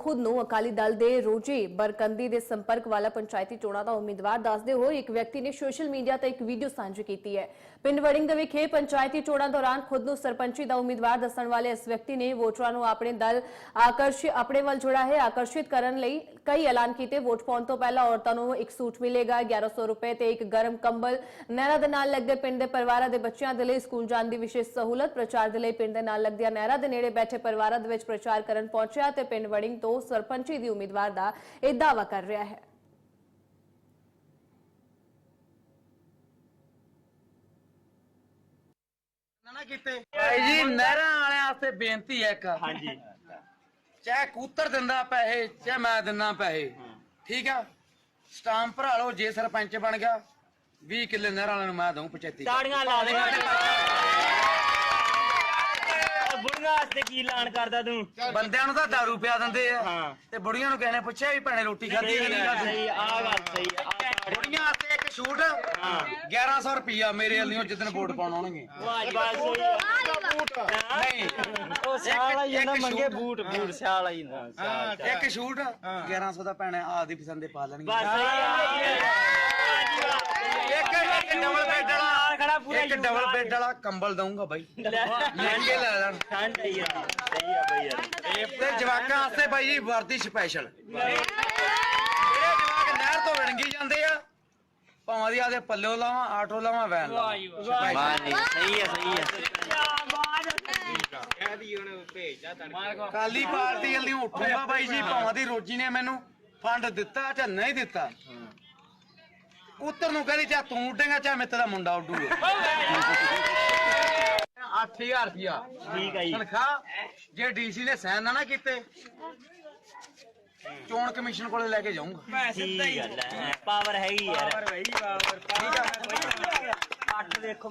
ਖੁਦ ਨੂੰ ਅਕਾਲੀ ਦਲ ਦੇ ਰੋਜ਼ੀ ਬਰਕੰਦੀ ਦੇ ਸੰਪਰਕ ਵਾਲਾ ਪੰਚਾਇਤੀ ਚੋਣਾਂ ਦਾ ਉਮੀਦਵਾਰ ਦੱਸਦੇ ਹੋਏ ਇੱਕ ਵਿਅਕਤੀ ਨੇ ਸੋਸ਼ਲ ਮੀਡੀਆ ਤੇ ਇੱਕ ਵੀਡੀਓ ਸਾਂਝੀ ਕੀਤੀ ਹੈ। ਪਿੰਡ ਵੜਿੰਗ ਵਿਖੇ ਪੰਚਾਇਤੀ ਚੋਣਾਂ ਦੌਰਾਨ ਖੁਦ ਨੂੰ ਸਰਪੰਚੀ ਦਾ ਉਮੀਦਵਾਰ ਦੱਸਣ ਵਾਲੇ ਇਸ ਵਿਅਕਤੀ ਨੇ ਵੋਟਰਾਂ ਨੂੰ ਆਪਣੇ ਦਲ ਆਕਰਸ਼, ਆਪਣੇ ਵੱਲ ਜੁੜਾ ਹੈ। ਆਕਰਸ਼ਿਤ ਕਰਨ ਲਈ ਕਈ ਐਲਾਨ ਕੀਤੇ। ਵੋਟ ਪਾਉਣ ਤੋਂ ਪਹਿਲਾਂ ਔਰਤਾਂ ਨੂੰ ਇੱਕ ਸੂਟ ਮਿਲੇਗਾ 1100 ਰੁਪਏ ਤੇ ਇੱਕ ਗਰਮ ਕੰਬਲ। ਨਹਿਰਾਂ ਦੇ ਨਾਲ ਲੱਗਦੇ ਪਿੰਡ ਦੇ ਪਰਿਵਾਰਾਂ ਦੇ ਬੱਚਿਆਂ ਦੇ ਲਈ ਸਕੂਲ ਜਾਣ ਦੀ ਵਿਸ਼ੇਸ਼ ਸਹੂਲਤ। ਪ੍ਰਚਾਰ ਦੇ ਲਈ ਪਿੰਡ ਦੇ ਨਾਲ ਲੱਗਦੀਆਂ ਨਹਿਰਾਂ ਦੇ ਨੇੜੇ ਬੈਠੇ ਪਰਿਵਾਰਾਂ ਦੇ ਵਿੱਚ ਪ੍ਰਚਾਰ ਕਰਨ ਪਹੁੰਚਿਆ ਤੇ ਪਿੰਡ ਵੜਿੰਗ ਤੋਂ ਸਰਪੰਚੀ ਦੀ ਉਮੀਦਵਾਰ ਦਾ ਇਹ ਦਾਅਵਾ ਕਰ ਰਿਹਾ ਹੈ। ਨਾ ਨਾ ਕੀਤੇ। ਭਾਈ ਜੀ ਨਹਿਰਾਂ ਵਾਲਿਆਂ ਵਾਸਤੇ ਬੇਨਤੀ ਹੈ ਇੱਕ। ਹਾਂਜੀ। ਚਾਹੇ ਕੂਤਰ ਦਿੰਦਾ ਪੈਸੇ ਚਾਹੇ ਮੈਂ ਦਿੰਦਾ ਪੈਸੇ। ਠੀਕ ਆ? ਸਟਾਂਪ ਭਰਾ ਲਓ ਜੇ ਸਰਪੰਚ ਬਣ ਗਿਆ 20 ਕਿੱਲੇ ਨਹਿਰਾਂ ਵਾਲਿਆਂ ਨੂੰ ਮੈਂ ਦਊਂ 75 ਤਾੜੀਆਂ ਲਾ ਦੇ ਵਾਸਤੇ ਕੀ ਐਲਾਨ ਕਰਦਾ ਤੂੰ? ਬੰਦਿਆਂ ਨੂੰ ਤਾਂ ਦਾਰੂ ਪਿਆ ਦਿੰਦੇ ਆ। ਤੇ ਬੁੜੀਆਂ ਨੂੰ ਨੇ ਪੁੱਛਿਆ ਵੀ ਭੈਣੇ ਰੋਟੀ ਖਾਧੀ ਕਿ ਨਹੀਂ ਖਾਧੀ? ਸਹੀ ਆ ਗੱਲ ਸਹੀ ਆ। ਬੁੜੀਆਂ ਵਾਸਤੇ ਇੱਕ ਛੂਟ 1100 ਰੁਪਿਆ ਮੇਰੇ ਵੱਲੋਂ ਜਿੱਦਣ ਵੋਟ ਪਾਉਣ ਆਉਣਗੇ। ਵਾਹ ਗੱਲ ਸਹੀ ਆ ਨਹੀਂ। ਉਹ ਸਿਆਲ ਆਈ ਜਾਂਦਾ ਇੱਕ ਮੰਗੇ ਛੂਟ। ਬੂਟ ਬੂਟ ਸਿਆਲ ਆਈ ਜਾਂਦਾ। ਇੱਕ ਛੂਟ 1100 ਦਾ ਭੈਣੇ ਆਪਦੀ ਪਸੰਦ ਦੇ ਪਾ ਲੈਣਗੇ। ਬਸ ਸਹੀ ਆ ਇੱਕ ਇੱਕ ਡਬਲ ਬੈੱਡ ਨਾਲ ਵਾਲਾ ਖੜਾ ਪੂਰਾ ਇੱਕ ਡਬਲ ਬੈੱਡ ਵਾਲਾ ਕੰਬਲ ਦਊਂਗਾ ਬਾਈ। ਮਹਿੰਗੇ ਲੈ ਲੈਣ। ਠੰਡ ਆਈ ਜਾਂਦੀ ਸਹੀ ਆ ਬਈ ਯਾਰ ਤੇ ਜਵਾਕਾਂ ਵਾਸਤੇ ਬਾਈ ਜੀ ਵਰਦੀ ਸਪੈਸ਼ਲ ਜਿਹੜੇ ਜਵਾਕ ਨਹਿਰ ਤੋਂ ਵਿਣਗੀ ਜਾਂਦੇ ਆ ਭਾਵਾਂ ਦੀ ਆਦੇ ਪੱਲਿਓ ਲਾਵਾਂ ਆਟੋ ਲਾਵਾਂ ਵੈਨ ਲਾਵਾਂ। ਵਾਹ ਜੀ ਸਹੀ ਆ ਸਹੀ ਆ। ਕਾਲੀ ਪਾਰਟੀ ਵਾਲੀ ਉੱਠੂਗਾ ਬਾਈ ਜੀ ਭਾਵਾਂ ਦੀ ਰੋਜੀ ਨੇ ਮੈਨੂੰ ਫੰਡ ਦਿੱਤਾ ਜਾਂ ਨਹੀਂ ਦਿੱਤਾ। ਉੱਤਰ ਨੂੰ ਕਹਿੰਦੀ ਚਾ ਤੂੰ ਉੱਡੇਗਾ ਚਾ ਮੈਂ ਤੇਰਾ ਮੁੰਡਾ ਉੱਡੂਗਾ। 8000 ਰੁਪਿਆ ਠੀਕ ਹੈ ਜੀ। ਤਨਖਾਹ ਜੇ ਡੀਸੀ ਨੇ ਸਾਈਨ ਨਾ ਨਾ ਕੀਤੇ ਚੋਣ ਕਮਿਸ਼ਨ ਕੋਲੇ ਲੈ ਕੇ ਜਾਊਂਗਾ। ਮੈਂ ਸਿੱਧਾ ਹੀ ਪਾਵਰ ਹੈਗੀ ਯਾਰ। ਪਾਵਰ ਹੈਗੀ ਪਾਵਰ। ਠੀਕ ਹੈ 8 ਦੇਖੋ।